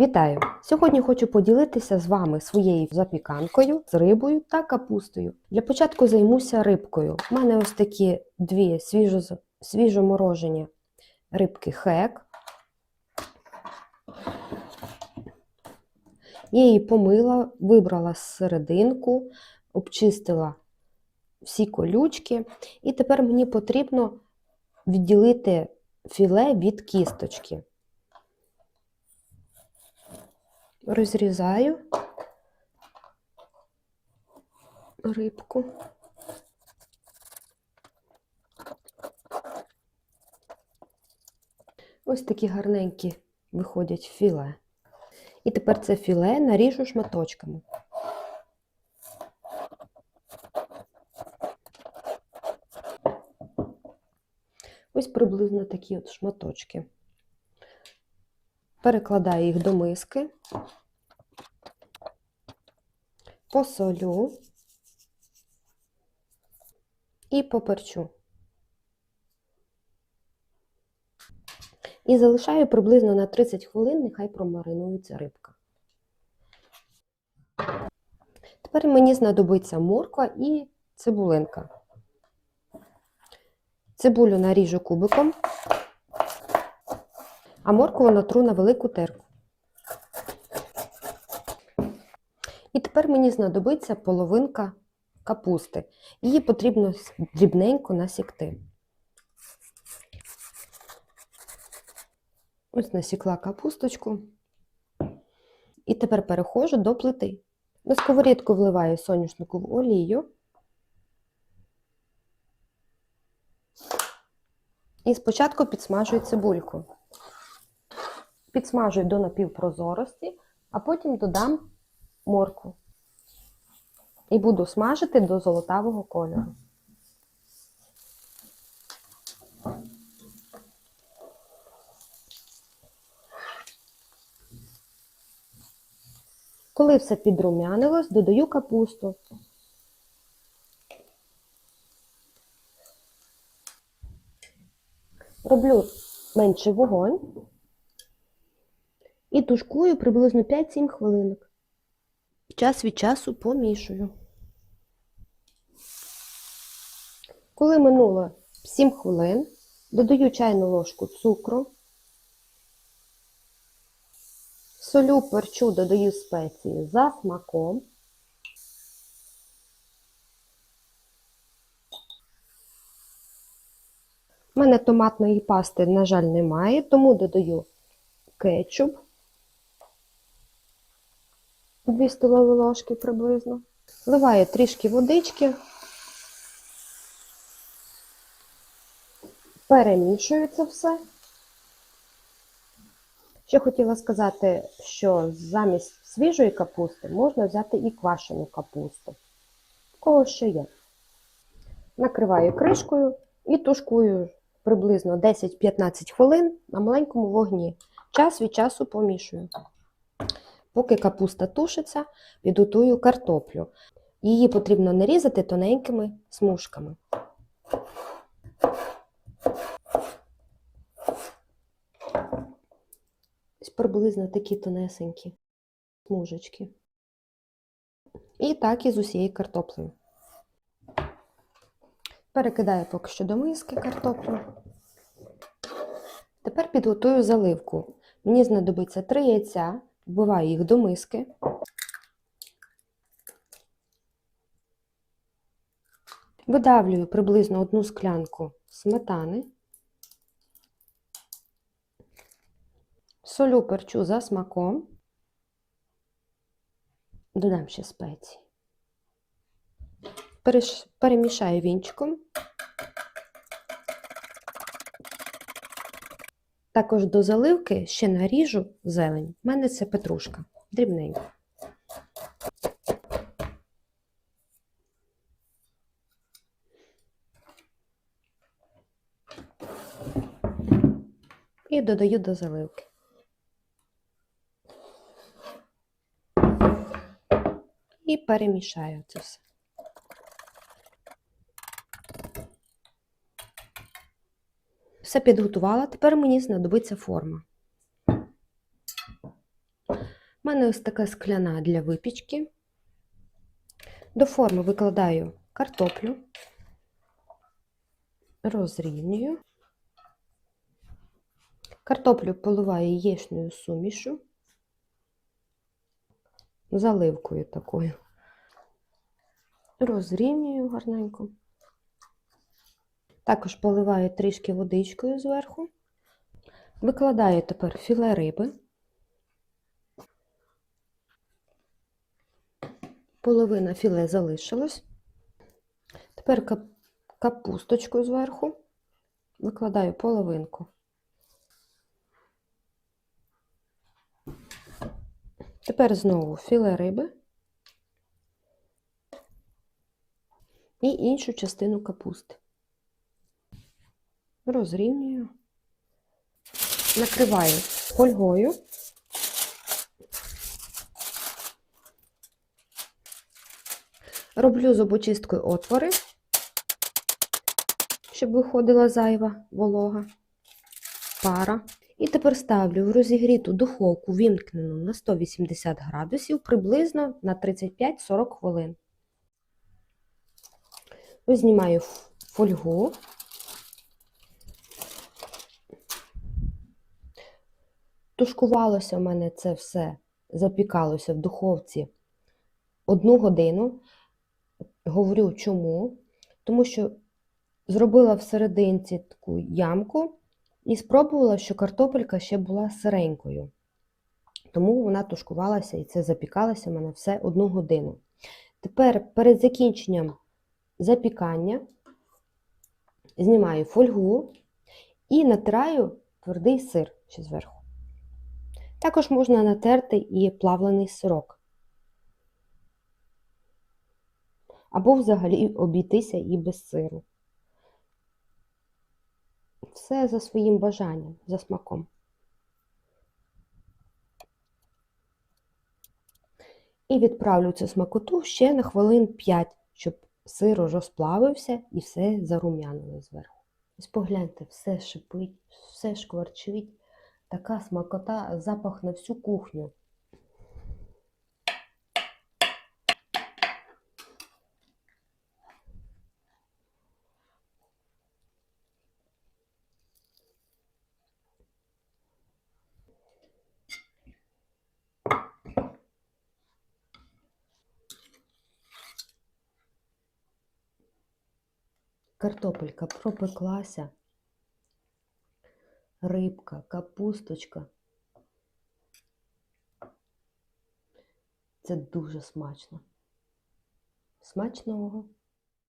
Вітаю! Сьогодні хочу поділитися з вами своєю запіканкою з рибою та капустою. Для початку займуся рибкою. У мене ось такі дві свіжо, свіжоморожені рибки хек. Я її помила, вибрала серединку, обчистила всі колючки, і тепер мені потрібно відділити філе від кісточки. Розрізаю рибку. Ось такі гарненькі виходять філе. І тепер це філе наріжу шматочками. Ось приблизно такі от шматочки. Перекладаю їх до миски, посолю і поперчу. І залишаю приблизно на 30 хвилин, нехай промаринується рибка. Тепер мені знадобиться морква і цибулинка. Цибулю наріжу кубиком, а моркву натру на велику терку. І тепер мені знадобиться половинка капусти. Її потрібно дрібненько насікти. Ось насікла капусточку. І тепер переходжу до плити. На сковорідку вливаю соняшникову олію. І спочатку підсмажую цибульку. Підсмажую до напівпрозорості, а потім додам моркву. І буду смажити до золотавого кольору. Коли все підрумянилось, додаю капусту. Роблю менший вогонь і тушкую приблизно 5-7 хвилинок. Час від часу помішую. Коли минуло 7 хвилин, додаю чайну ложку цукру, солю, перчу, додаю спеції за смаком. У мене томатної пасти, на жаль, немає, тому додаю кетчуп. 2 столові ложки приблизно. Вливаю трішки водички. Перемішую це все. Ще хотіла сказати, що замість свіжої капусти можна взяти і квашену капусту. Кого що є. Накриваю кришкою і тушкую приблизно 10-15 хвилин на маленькому вогні. Час від часу помішую. Поки капуста тушиться, підготую картоплю. Її потрібно нарізати тоненькими смужками. Ось приблизно такі тонесенькі смужечки. І так і з усією картоплею. Перекидаю поки що до миски картоплю. Тепер підготую заливку. Мені знадобиться 3 яйця, вбиваю їх до миски. Видавлюю приблизно одну склянку сметани. Солю перчу за смаком. Додам ще спеції. Перемішаю вінчиком. Також до заливки ще наріжу зелень. У мене це петрушка. Дрібненько. І додаю до заливки. І перемішаю це все. Все підготувала, тепер мені знадобиться форма. У мене ось така скляна для випічки. До форми викладаю картоплю, розрівнюю. Картоплю поливаю яєчною сумішу, заливкою такою. Розрівнюю гарненько. Також поливаю трішки водичкою зверху. Викладаю тепер філе риби. Половина філе залишилась. Тепер капусточку зверху. Викладаю половинку. Тепер знову філе риби і іншу частину капусти. Розрівнюю, накриваю фольгою. Роблю зубочисткою отвори, щоб виходила зайва волога, пара. І тепер ставлю в розігріту духовку вімкнену на 180 градусів приблизно на 35-40 хвилин. Знімаю фольгу. Тушкувалося в мене це все, запікалося в духовці одну годину. Говорю чому? Тому що зробила всерединці таку ямку і спробувала, що картопелька ще була сиренькою. Тому вона тушкувалася і це запікалося в мене все одну годину. Тепер перед закінченням запікання знімаю фольгу і натираю твердий сир ще зверху. Також можна натерти і плавлений сирок. Або взагалі обійтися і без сиру. Все за своїм бажанням, за смаком. І відправлю цю смакоту ще на хвилин 5, щоб сир розплавився і все зарум'янило зверху. Ось погляньте, все шипить, все шкварчить. Така смакота, запах на всю кухню. Картопелька пропеклася, рибка, капусточка. Це дуже смачно. Смачного!